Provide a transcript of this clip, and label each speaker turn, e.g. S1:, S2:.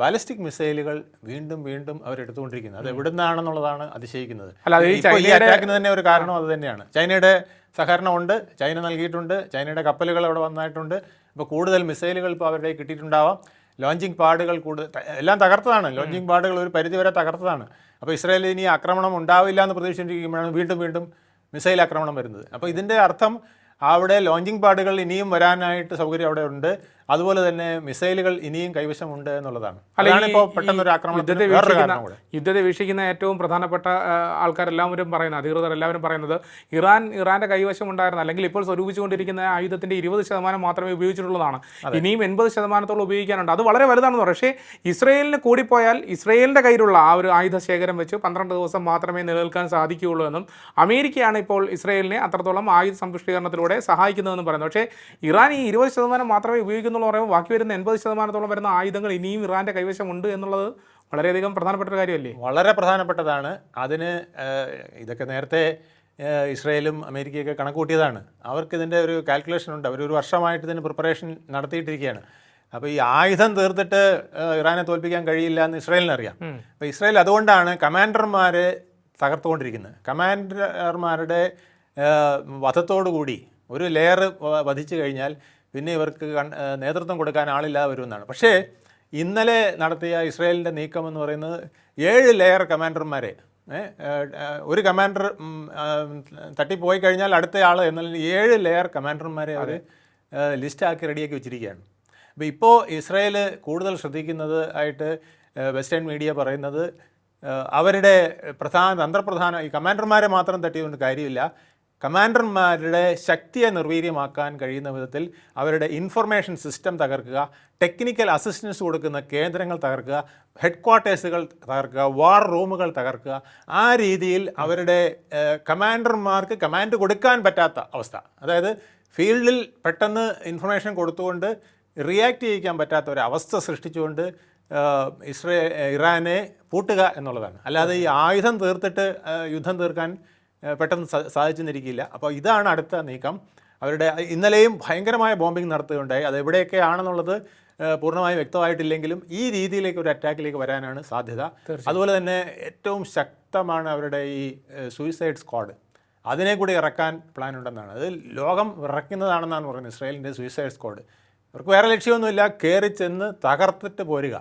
S1: Ballistic മിസൈലുകൾ വീണ്ടും വീണ്ടും അവരെടുത്തുകൊണ്ടിരിക്കുന്നത് അത് എവിടുന്നാണെന്നുള്ളതാണ് അതിശയിക്കുന്നത്.
S2: അത് ഈ
S1: നിന്നാണെന്നുള്ളതാണ്
S2: അതിശയിക്കുന്നത്
S1: അറ്റാക്കിന് തന്നെ ഒരു കാരണം അത് തന്നെയാണ്. ചൈനയുടെ സഹകരണമുണ്ട് ചൈന നൽകിയിട്ടുണ്ട് ചൈനയുടെ കപ്പലുകൾ അവിടെ വന്നായിട്ടുണ്ട്. ഇപ്പോൾ കൂടുതൽ മിസൈലുകൾ ഇപ്പോൾ അവരുടെ കിട്ടിയിട്ടുണ്ടാവാം. ലോഞ്ചിങ് പാടുകൾ കൂടുതൽ എല്ലാം തകർത്തതാണ്. ലോഞ്ചിങ് പാടുകൾ ഒരു പരിധിവരെ തകർത്തതാണ്. അപ്പോൾ ഇസ്രായേലിൽ ഇനി ആക്രമണം ഉണ്ടാവില്ല എന്ന് പ്രതീക്ഷിച്ചിരിക്കുമ്പോഴാണ് വീണ്ടും വീണ്ടും മിസൈൽ ആക്രമണം വരുന്നത്. അപ്പോൾ ഇതിന്റെ അർത്ഥം അവിടെ ലോഞ്ചിങ് പാഡുകൾ ഇനിയും വരാനായിട്ട് സൗകര്യം അവിടെ ഉണ്ട്. അതുപോലെ തന്നെ മിസൈലുകൾ ഇനിയും കൈവശമുണ്ട് എന്നുള്ളതാണ്.
S2: അല്ല,
S1: അതാണ്
S2: ഈ-
S1: ഇപ്പോൾ
S2: ഈ
S1: പെട്ടെന്ന്
S2: യുദ്ധത്തെ വീക്ഷിക്കുന്ന ഏറ്റവും പ്രധാനപ്പെട്ട ആൾക്കാരെല്ലാവരും പറയുന്നത് അധികൃതർ എല്ലാവരും പറയുന്നത് ഇറാൻ ഇറാന്റെ കൈവശം ഉണ്ടായിരുന്ന അല്ലെങ്കിൽ ഇപ്പോൾ സ്വരൂപിച്ചുകൊണ്ടിരിക്കുന്ന ആയുധത്തിന്റെ ഇരുപത് ശതമാനം മാത്രമേ ഉപയോഗിച്ചിട്ടുള്ളതാണ്. ഇനിയും എൺപത് ശതമാനത്തോളം ഉപയോഗിക്കാനുണ്ട്. അത് വളരെ വലുതാണെന്ന് പക്ഷേ ഇസ്രയേലിന് കൂടിപ്പോയാൽ ഇസ്രയേലിന്റെ കയ്യിലുള്ള ആ ഒരു ആയുധ ശേഖരം വെച്ച് പന്ത്രണ്ട് ദിവസം മാത്രമേ നിലനിൽക്കാൻ സാധിക്കുകയുള്ളൂ എന്നും അമേരിക്കയാണ് ഇപ്പോൾ ഇസ്രയേലിനെ അത്രത്തോളം ആയുധ സമ്പുഷ്ടീകരണത്തിലൂടെ സഹായിക്കുന്നതെന്ന് പറയുന്നത് പക്ഷേ ഇറാൻ ഈ ഇരുപത് ശതമാനം മാത്രമേ ഉപയോഗിക്കുന്നുള്ളൂ പറയുമ്പോൾ ബാക്കി വരുന്ന എൺപത് ശതമാനത്തോളം വരുന്ന ആയുധങ്ങൾ ഇനിയും കൈവശം കൈവശമുണ്ട് എന്നുള്ളത് വളരെയധികം പ്രധാനപ്പെട്ട ഒരു കാര്യമല്ലേ?
S1: വളരെ പ്രധാനപ്പെട്ടതാണ്. അതിന് ഇതൊക്കെ നേരത്തെ ഇസ്രയേലും അമേരിക്കയൊക്കെ കണക്കൂട്ടിയതാണ് അവർക്ക് ഇതിന്റെ ഒരു കാൽക്കുലേഷൻ ഉണ്ട്. അവർ ഒരു വർഷമായിട്ട് ഇതിന് പ്രിപ്പറേഷൻ നടത്തിയിട്ടിരിക്കുകയാണ്. അപ്പോൾ ഈ ആയുധം തീർത്തിട്ട് ഇറാനെ തോൽപ്പിക്കാൻ കഴിയില്ല എന്ന് ഇസ്രയേലിനറിയാം അപ്പോൾ ഇസ്രയേൽ അതുകൊണ്ടാണ് കമാൻഡർമാരെ തകർത്തുകൊണ്ടിരിക്കുന്നത്. കമാൻഡർമാരുടെ വധത്തോടു വധത്തോടുകൂടി ഒരു ലെയർ വധിച്ചു കഴിഞ്ഞാൽ പിന്നെ ഇവർക്ക് നേതൃത്വം കൊടുക്കാൻ ആളില്ലാതെ വരുമെന്നാണ്. പക്ഷേ ഇന്നലെ നടത്തിയ ഇസ്രായേലിന്റെ നീക്കം എന്ന് പറയുന്നത് ഏഴ് ലെയർ കമാൻഡർമാരെ ഒരു കമാൻഡർ തട്ടിപ്പോയി കഴിഞ്ഞാൽ അടുത്ത ആൾ എന്നാൽ ഏഴ് ലെയർ കമാൻഡർമാരെ അവർ ലിസ്റ്റാക്കി റെഡിയാക്കി വെച്ചിരിക്കുകയാണ്. അപ്പോൾ ഇപ്പോൾ ഇസ്രായേൽ കൂടുതൽ ശ്രദ്ധിക്കുന്നത് ആയിട്ട് വെസ്റ്റേൺ മീഡിയ പറയുന്നത് അവരുടെ പ്രധാന തന്ത്രപ്രധാന ഈ കമാൻഡർമാരെ മാത്രം തട്ടിയതുകൊണ്ട് കാര്യമില്ല. കമാൻഡർമാരുടെ ശക്തിയെ നിർവീര്യമാക്കാൻ കഴിയുന്ന വിധത്തിൽ അവരുടെ ഇൻഫർമേഷൻ സിസ്റ്റം തകർക്കുക ടെക്നിക്കൽ അസിസ്റ്റൻസ് കൊടുക്കുന്ന കേന്ദ്രങ്ങൾ തകർക്കുക ഹെഡ് ക്വാർട്ടേഴ്സുകൾ തകർക്കുക വാർ റൂമുകൾ തകർക്കുക ആ രീതിയിൽ അവരുടെ കമാൻഡർമാർക്ക് കമാൻഡ് കൊടുക്കാൻ പറ്റാത്ത അവസ്ഥ. അതായത് ഫീൽഡിൽ പെട്ടെന്ന് ഇൻഫർമേഷൻ കൊടുത്തുകൊണ്ട് റിയാക്ട് ചെയ്യിക്കാൻ പറ്റാത്ത ഒരു അവസ്ഥ സൃഷ്ടിച്ചുകൊണ്ട് ഇസ്രേ ഇറാനെ പൂട്ടുക എന്നുള്ളതാണ്. അല്ലാതെ ഈ ആയുധം തീർത്തിട്ട് യുദ്ധം തീർക്കാൻ പെട്ടെന്ന് സാധിച്ചെന്നിരിക്കില്ല. അപ്പോൾ ഇതാണ് അടുത്ത നീക്കം. അവരുടെ ഇന്നലെയും ഭയങ്കരമായ ബോംബിംഗ് നടത്തുകയുണ്ടായി. അത് എവിടെയൊക്കെ ആണെന്നുള്ളത് പൂർണമായും വ്യക്തമായിട്ടില്ലെങ്കിലും ഈ രീതിയിലേക്ക് ഒരു അറ്റാക്കിലേക്ക് വരാനാണ് സാധ്യത. അതുപോലെ തന്നെ ഏറ്റവും ശക്തമാണ് അവരുടെ ഈ സൂയിസൈഡ് സ്ക്വാഡ് അതിനെ കൂടി ഇറക്കാൻ പ്ലാൻ ഉണ്ടെന്നാണ് അത് ലോകം ഇറക്കുന്നതാണെന്നാണ് പറയുന്നത് ഇസ്രായേലിന്റെ സൂയിസൈഡ് സ്ക്വാഡ് അവർക്ക് വേറെ ലക്ഷ്യമൊന്നുമില്ല. കയറി ചെന്ന് തകർത്തിട്ട് പോരുക.